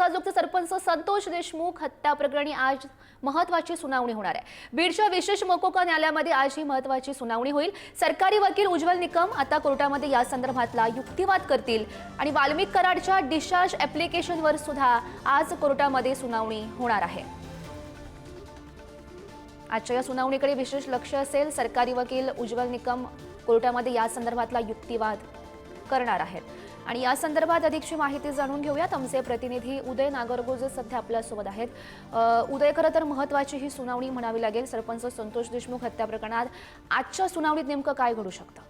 मस्साजोगचे सरपंच संतोष देशमुख हत्या प्रकरणी आज महत्वाची सुनावणी होणार आहे. बीडच्या विशेष मकोका न्यायालयामध्ये आज ही महत्वाची सुनावणी होईल. सरकारी वकील उज्ज्वल निकम आता कोर्टामध्ये या संदर्भातला युक्तिवाद करतील आणि वाल्मिक कराडच्या डिस्चार्ज ऍप्लिकेशनवर सुद्धा आज कोर्टामध्ये सुनावणी होणार आहे. आजच्या या सुनावणीकडे विशेष लक्ष असेल सरकारी वकील उज्ज्वल निकम कोर्टामध्ये या संदर्भातला युक्तिवाद करणार आहेत. आणि या संदर्भात अधिकची माहिती जाणून घेऊयात. आमचे प्रतिनिधी उदय नागरगोजे सध्या आपल्यासोबत आहेत. उदय खरं तर महत्वाची ही सुनावणी म्हणावी लागेल. सरपंच संतोष देशमुख हत्या प्रकरणात आजच्या सुनावणीत नेमकं काय घडू शकतं?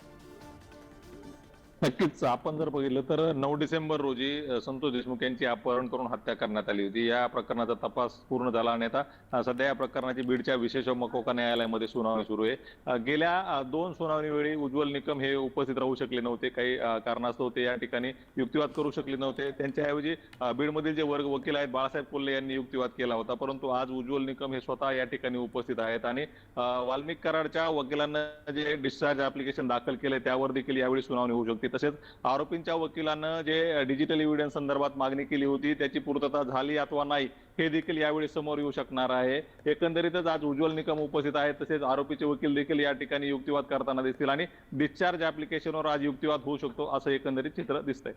नक्कीच. आपण जर बघितलं तर नऊ डिसेंबर रोजी संतोष देशमुख यांची अपहरण करून हत्या करण्यात आली होती. या प्रकरणाचा तपास पूर्ण झाला आणि आता सध्या या प्रकरणाची बीडच्या विशेष मकोका न्यायालयामध्ये सुनावणी सुरू आहे. गेल्या दोन सुनावणी वेळी उज्ज्वल निकम हे उपस्थित राहू शकले नव्हते. काही कारणास्तव ते या ठिकाणी युक्तिवाद करू शकले नव्हते. त्यांच्याऐवजी बीडमधील जे वर्ग वकील आहेत बाळासाहेब कोल्हे यांनी युक्तिवाद केला होता. परंतु आज उज्ज्वल निकम हे स्वतः या ठिकाणी उपस्थित आहेत आणि वाल्मिक कराडच्या वकिलांना जे डिस्चार्ज ऍप्लिकेशन दाखल केले त्यावर देखील यावेळी सुनावणी होऊ शकते. तसेच आरोपींच्या वकिलानं जे डिजिटल एव्हिडन्स संदर्भात मागणी केली होती त्याची पूर्तता झाली अथवा नाही हे देखील यावेळी समोर येऊ शकणार आहे. एकंदरीतच आज उज्ज्वल निकम उपस्थित आहेत तसेच आरोपीचे वकील देखील या ठिकाणी युक्तिवाद करताना दिसतील आणि डिस्चार्ज ऍप्लिकेशनवर आज युक्तिवाद होऊ शकतो असं एकंदरीत चित्र दिसतंय.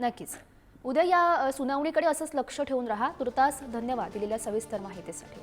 नक्कीच. उद्या या सुनावणीकडे असंच लक्ष ठेवून राहा. तुर्तास धन्यवाद दिलेल्या सविस्तर माहितीसाठी.